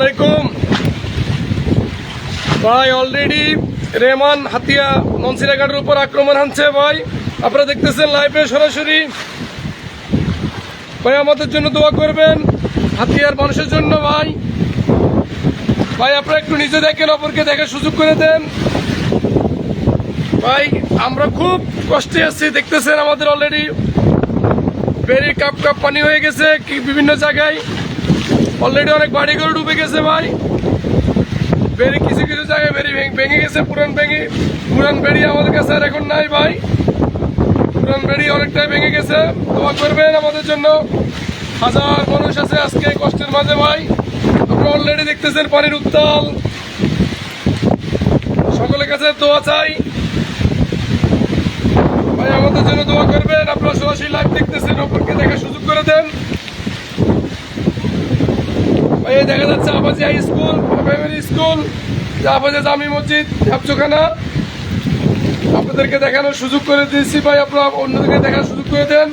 আলাইকুম। ভাই অলরেডি রেমান হাতিয়া ননসিরাঘাটের উপর আক্রমণ হানছে, ভাই। আপনারা দেখতেছেন লাইভে সরাসরি। ভাই, আমাদের জন্য দোয়া করবেন, হাতিয়ার মানুষের জন্য, ভাই। ভাই, আপনারা একটু নিজে দেখেন, অপরকে দেখার সুযোগ করে দেন। ভাই, আমরা খুব কষ্টে আছি, দেখতেছেন আমাদের অলরেডি বেরি কাপ কাপ পানি হয়ে গেছে, কি বিভিন্ন জায়গায়। অলরেডি অনেক বাড়ি ঘর ডুবে গেছে ভাই। বেরি কিছু কিছু জায়গায় বেরি ভেঙে- ভেঙে গেছে, পুরান ভেঙে। পুরান বেরি আমাদের কাছে আর এখন নাই ভাই। পুরান বেরি অনেকটাই ভেঙে গেছে। দোয়া করবেন আমাদের জন্য। হাজার মানুষ আছে আজকে কষ্টের মাঝে ভাই। আপনারা অলরেডি দেখতেছেন পানির উত্তাল। সকলের কাছে দোয়া চাই। ভাই, আমাদের জন্য দোয়া করবেন। আপনারা সরাসরি লাইভ দেখতেছেন অপরকে দেখার সুযোগ করে দেন ভাই এই দেখা যাচ্ছে আবাসী হাই স্কুল প্রাইমারি স্কুল আবাসে জামি মসজিদ হাফচোখানা আপনাদেরকে দেখানোর সুযোগ করে দিয়েছি ভাই, আপনারা অন্যদেরকে দেখার সুযোগ করে দেন।